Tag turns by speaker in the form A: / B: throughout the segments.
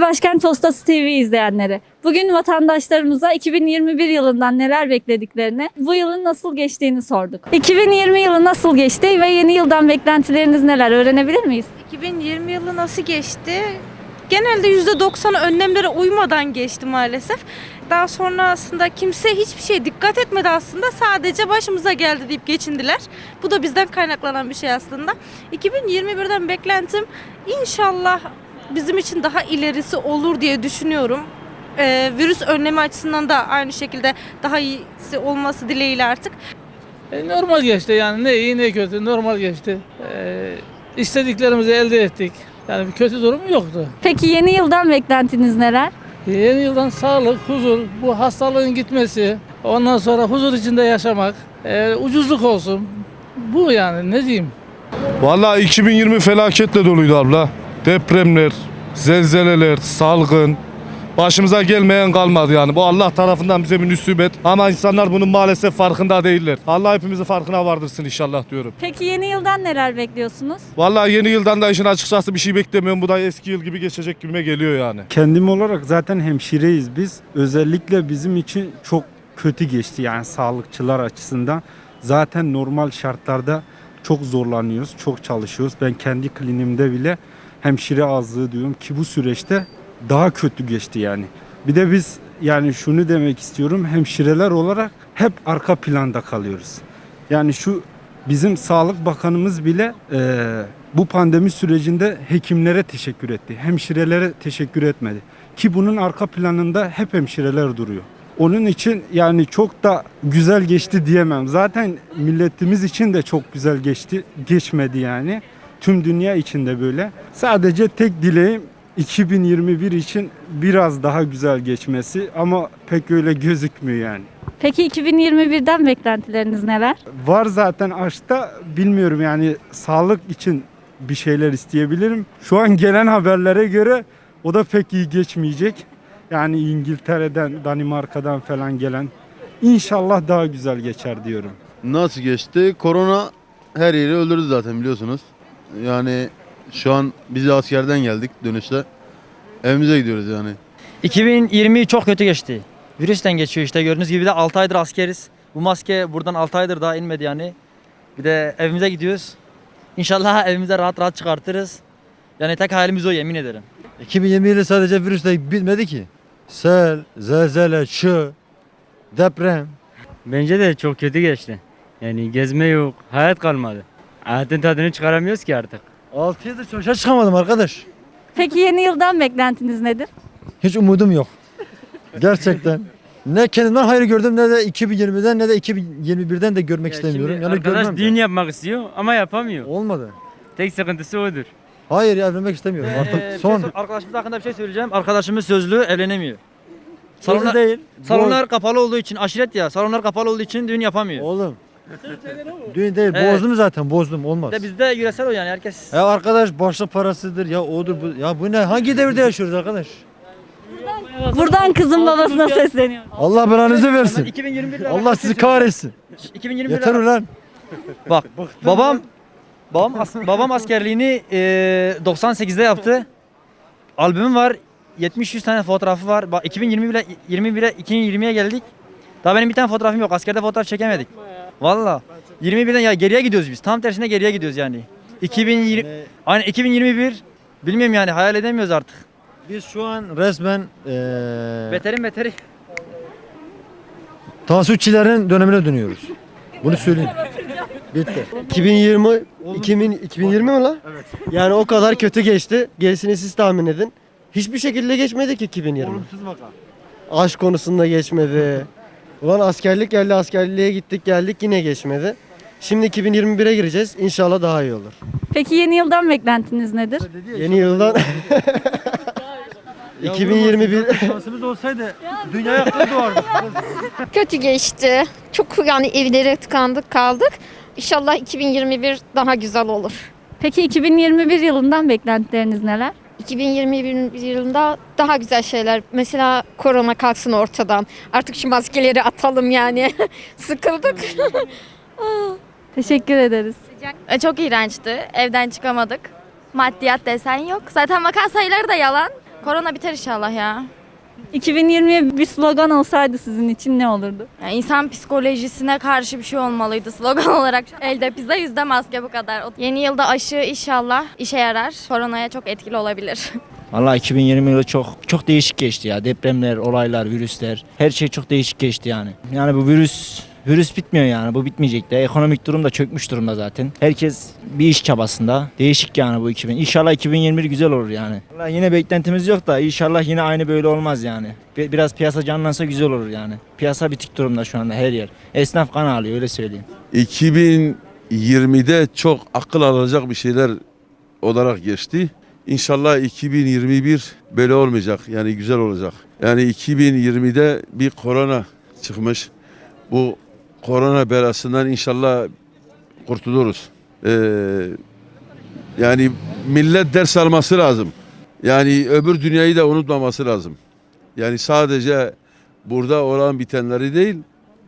A: Sevgili Başkent Postası TV izleyenleri, bugün vatandaşlarımıza 2021 yılından neler beklediklerini, bu yılın nasıl geçtiğini sorduk. 2020 yılı nasıl geçti ve yeni yıldan beklentileriniz neler öğrenebilir miyiz?
B: 2020 yılı nasıl geçti? Genelde %90'ı önlemlere uymadan geçti maalesef. Daha sonrasında kimse hiçbir şeye dikkat etmedi aslında. Sadece başımıza geldi deyip geçindiler. Bu da bizden kaynaklanan bir şey aslında. 2021'den beklentim inşallah bizim için daha ilerisi olur diye düşünüyorum. Ee, virüs önlemi açısından da aynı şekilde daha iyisi olması dileğiyle artık.
C: E, normal geçti yani ne iyi ne kötü normal geçti. E, istediklerimizi elde ettik. Yani bir kötü durum yoktu.
A: Peki yeni yıldan beklentiniz neler?
C: Yeni yıldan sağlık, huzur, bu hastalığın gitmesi, ondan sonra huzur içinde yaşamak, e, ucuzluk olsun. Bu yani ne diyeyim.
D: Vallahi 2020 felaketle doluydu abla. Depremler, zelzeleler, salgın. Başımıza gelmeyen kalmadı yani. Bu Allah tarafından bize bir nüsibet. Ama insanlar bunun maalesef farkında değiller. Allah hepimizi farkına vardırsın inşallah diyorum.
A: Peki yeni yıldan neler bekliyorsunuz?
D: Vallahi yeni yıldan da işin açıkçası bir şey beklemiyorum. Bu da eski yıl gibi geçecek gibime geliyor yani.
E: Kendim olarak zaten hemşireyiz biz. Özellikle bizim için çok kötü geçti yani sağlıkçılar açısından. Zaten normal şartlarda çok zorlanıyoruz, çok çalışıyoruz. Ben kendi klinimde bile hemşire azlığı diyorum ki bu süreçte daha kötü geçti yani. Bir de biz yani şunu demek istiyorum hemşireler olarak hep arka planda kalıyoruz. Yani şu bizim Sağlık Bakanımız bile eee, bu pandemi sürecinde hekimlere teşekkür etti. Hemşirelere teşekkür etmedi. Ki bunun arka planında hep hemşireler duruyor. Onun için yani çok da güzel geçti diyemem. Zaten milletimiz için de çok güzel geçti. Geçmedi yani. Tüm dünya için de böyle. Sadece tek dileğim 2021 için biraz daha güzel geçmesi ama pek öyle gözükmüyor yani.
A: Peki 2021'den beklentileriniz neler?
E: Var zaten aşkta bilmiyorum yani sağlık için bir şeyler isteyebilirim. Şu an gelen haberlere göre o da pek iyi geçmeyecek. Yani İngiltere'den, Danimarka'dan falan gelen. İnşallah daha güzel geçer diyorum.
F: Nasıl geçti? Korona her yeri öldürdü zaten biliyorsunuz. Yani şu an biz de askerden geldik dönüşte. Evimize gidiyoruz yani.
G: 2020 çok kötü geçti. Virüsten geçiyor işte gördüğünüz gibi de 6 aydır askeriz. Bu maske buradan 6 aydır daha inmedi yani. Bir de evimize gidiyoruz. İnşallah evimize rahat rahat çıkartırız. Yani tek hayalimiz o yemin ederim.
H: 2020 yılı sadece virüsle bitmedi ki. Sel, zelzele, çığ, deprem.
I: Bence de çok kötü geçti. Yani gezme yok, hayat kalmadı. Hayatın tadını çıkaramıyoruz ki artık.
H: 6 yıldır çalışa çıkamadım arkadaş.
A: Peki yeni yıldan beklentiniz nedir?
H: Hiç umudum yok. Gerçekten. Ne kendimden hayır gördüm ne de 2020'den ne de 2021'den de görmek
I: Ya
H: istemiyorum. Yani
I: arkadaş
H: görmem
I: düğün
H: de.
I: yapmak istiyor ama yapamıyor.
H: Olmadı.
I: Tek sıkıntısı odur.
H: Hayır ya evlenmek istemiyorum
G: Ee,
H: artık.
G: bir şey
H: Son.
G: sor- arkadaşımız hakkında bir şey söyleyeceğim. Arkadaşımız sözlü evlenemiyor.
H: Salonlar
G: Salonlar,
H: değil.
G: salonlar kapalı olduğu için aşiret ya. Salonlar kapalı olduğu için düğün yapamıyor.
H: Oğlum. Düğün değil.
G: Evet.
H: Bozdum zaten bozdum olmaz.
G: De bizde yüresel o yani herkes.
H: Ya arkadaş başlık parasıdır ya odur bu. Ya bu ne? Hangi devirde yaşıyoruz arkadaş?
A: Buradan kızın babasına sesleniyorum.
H: Allah belanızı versin.
G: 2021'de
H: Allah sizi kahretsin.
G: 2021'de
H: Yeter ulan.
G: Bak babam babam as- babam askerliğini e, 98'de yaptı. Albümüm var. 70-100 tane fotoğrafı var. Bak 2021'e 21'e 2020'ye geldik. Daha benim bir tane fotoğrafım yok. Askerde fotoğraf çekemedik. Valla. 21'den ya geriye gidiyoruz biz. Tam tersine geriye gidiyoruz yani. 2020 Aynen 2021 bilmiyorum yani hayal edemiyoruz artık.
H: Biz şu an resmen eee
G: Beterin beteri.
H: Tansuçilerin dönemine dönüyoruz. Bunu söyleyeyim. Bitti.
J: 2020 2000, 2020 mi lan? Evet. Yani o kadar kötü geçti. Gerisini siz tahmin edin. Hiçbir şekilde geçmedi ki 2020.
H: Olumsuz vaka.
J: Aşk konusunda geçmedi. Ulan askerlik geldi askerliğe gittik geldik yine geçmedi. Şimdi 2021'e gireceğiz. İnşallah daha iyi olur.
A: Peki yeni yıldan beklentiniz nedir?
J: Yeni yıldan 2021
H: Şansımız olsaydı dünyaya akıl doğardı.
K: Kötü geçti. Çok yani evlere tıkandık kaldık. İnşallah 2021 daha güzel olur.
A: Peki 2021 yılından beklentileriniz neler?
K: 2021 yılında daha güzel şeyler. Mesela korona kalksın ortadan. Artık şu maskeleri atalım yani. Sıkıldık.
A: Teşekkür ederiz.
B: E, Çok iğrençti. Evden çıkamadık. Maddiyat desen yok. Zaten vaka sayıları da yalan.
L: Korona biter inşallah ya.
A: 2020'ye bir slogan olsaydı sizin için ne olurdu?
L: Yani insan psikolojisine karşı bir şey olmalıydı slogan olarak. Elde pizza yüzde maske bu kadar. Yeni yılda aşı inşallah işe yarar. Koronaya çok etkili olabilir.
M: Valla 2020 yılı çok çok değişik geçti ya. Depremler, olaylar, virüsler. Her şey çok değişik geçti yani. Yani bu virüs virüs bitmiyor yani. Bu bitmeyecek de. Ekonomik durum da çökmüş durumda zaten. Herkes bir iş çabasında. Değişik yani bu 2000. İnşallah 2021 güzel olur yani. Valla yine beklentimiz yok da inşallah yine aynı böyle olmaz yani. Bi- Biraz piyasa canlansa güzel olur yani. Piyasa bitik durumda şu anda her yer. Esnaf kan ağlıyor öyle söyleyeyim.
F: 2020'de çok akıl alacak bir şeyler olarak geçti. İnşallah 2021 böyle olmayacak. Yani güzel olacak. Yani 2020'de bir korona çıkmış. Bu korona belasından inşallah kurtuluruz. Ee, yani millet ders alması lazım. Yani öbür dünyayı da unutmaması lazım. Yani sadece burada olan bitenleri değil,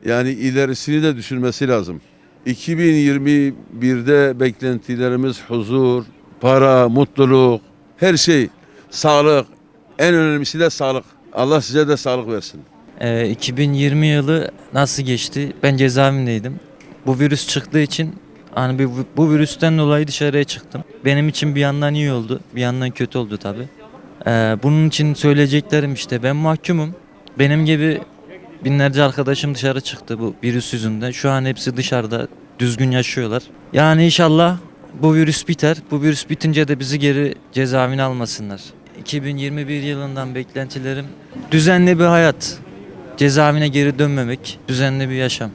F: yani ilerisini de düşünmesi lazım. 2021'de beklentilerimiz huzur, para, mutluluk, her şey, sağlık. En önemlisi de sağlık. Allah size de sağlık versin.
E: 2020 yılı nasıl geçti? Ben cezaevindeydim. Bu virüs çıktığı için hani bu, bu virüsten dolayı dışarıya çıktım. Benim için bir yandan iyi oldu, bir yandan kötü oldu tabi. bunun için söyleyeceklerim işte ben mahkumum. Benim gibi binlerce arkadaşım dışarı çıktı bu virüs yüzünden. Şu an hepsi dışarıda düzgün yaşıyorlar. Yani inşallah bu virüs biter. Bu virüs bitince de bizi geri cezaevine almasınlar. 2021 yılından beklentilerim düzenli bir hayat. Cezaevine geri dönmemek, düzenli bir yaşam.